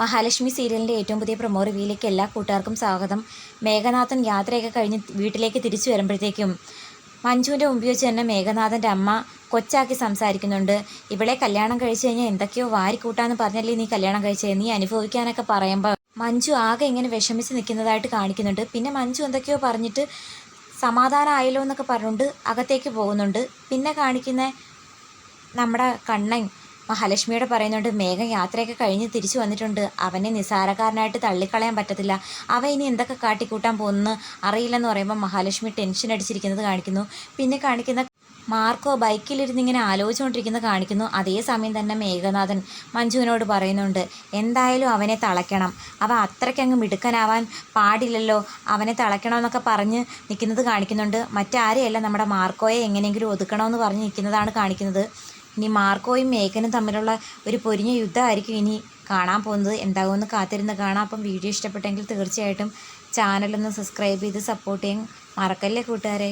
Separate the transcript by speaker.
Speaker 1: മഹാലക്ഷ്മി സീരിയലിന്റെ ഏറ്റവും പുതിയ പ്രൊമോ റിവ്യൂയിലേക്ക് എല്ലാ കൂട്ടുകാർക്കും സ്വാഗതം. മേഘനാഥൻ യാത്രയൊക്കെ കഴിഞ്ഞ് വീട്ടിലേക്ക് തിരിച്ചു വരുമ്പോഴത്തേക്കും മഞ്ജുവിന്റെ മുമ്പിൽ വെച്ച് തന്നെ മേഘനാഥന്റെ അമ്മ കൊച്ചാക്കി സംസാരിക്കുന്നുണ്ട്. ഇവിടെ കല്യാണം കഴിച്ചു കഴിഞ്ഞാൽ എന്തൊക്കെയോ വാരിക്കൂട്ടാന്ന് പറഞ്ഞല്ലേ നീ കല്യാണം കഴിച്ചത് നീ അനുഭവിക്കാനൊക്കെ പറയുമ്പോൾ മഞ്ജു ആകെ ഇങ്ങനെ വിഷമിച്ച് നിൽക്കുന്നതായിട്ട് കാണിക്കുന്നുണ്ട്. പിന്നെ മഞ്ജു എന്തൊക്കെയോ പറഞ്ഞിട്ട് സമാധാനമായല്ലോ എന്നൊക്കെ പറഞ്ഞുകൊണ്ട് അകത്തേക്ക് പോകുന്നുണ്ട്. പിന്നെ കാണിക്കുന്ന നമ്മുടെ കണ്ണൻ മഹാലക്ഷ്മിയോട് പറയുന്നുണ്ട് മേഘം യാത്രയൊക്കെ കഴിഞ്ഞ് തിരിച്ചു വന്നിട്ടുണ്ട്. അവനെ നിസാരക്കാരനായിട്ട് തള്ളിക്കളയാൻ പറ്റത്തില്ല. അവ ഇനി എന്തൊക്കെ കാട്ടിക്കൂട്ടാൻ പോകുന്നു അറിയില്ലെന്ന് പറയുമ്പോൾ മഹാലക്ഷ്മി ടെൻഷൻ അടിച്ചിരിക്കുന്നത് കാണിക്കുന്നു. പിന്നെ കാണിക്കുന്ന മാർക്കോ ബൈക്കിലിരുന്ന് ഇങ്ങനെ ആലോചിച്ചുകൊണ്ടിരിക്കുന്നത് കാണിക്കുന്നു. അതേസമയം തന്നെ മേഘനാഥൻ മഞ്ജുവിനോട് പറയുന്നുണ്ട് എന്തായാലും അവനെ തളയ്ക്കണം. അവ അത്രയ്ക്കങ്ങ് മിടുക്കനാവാൻ പാടില്ലല്ലോ. അവനെ തളയ്ക്കണമെന്നൊക്കെ പറഞ്ഞ് നിൽക്കുന്നത് കാണിക്കുന്നുണ്ട്. മറ്റാരെയല്ല നമ്മുടെ മാർക്കോയെ എങ്ങനെയെങ്കിലും ഒതുക്കണമെന്ന് പറഞ്ഞ് നിൽക്കുന്നതാണ് കാണിക്കുന്നത്. ഇനി മാർക്കോയും മേഘനും തമ്മിലുള്ള ഒരു പൊരിഞ്ഞ യുദ്ധമായിരിക്കും ഇനി കാണാൻ പോകുന്നത്. എന്താകുമെന്ന് കാത്തിരുന്ന് കാണാം. അപ്പം വീഡിയോ ഇഷ്ടപ്പെട്ടെങ്കിൽ തീർച്ചയായിട്ടും ചാനലൊന്ന് സബ്സ്ക്രൈബ് ചെയ്ത് സപ്പോർട്ട് ചെയ്യാൻ മറക്കല്ലേ കൂട്ടുകാരെ?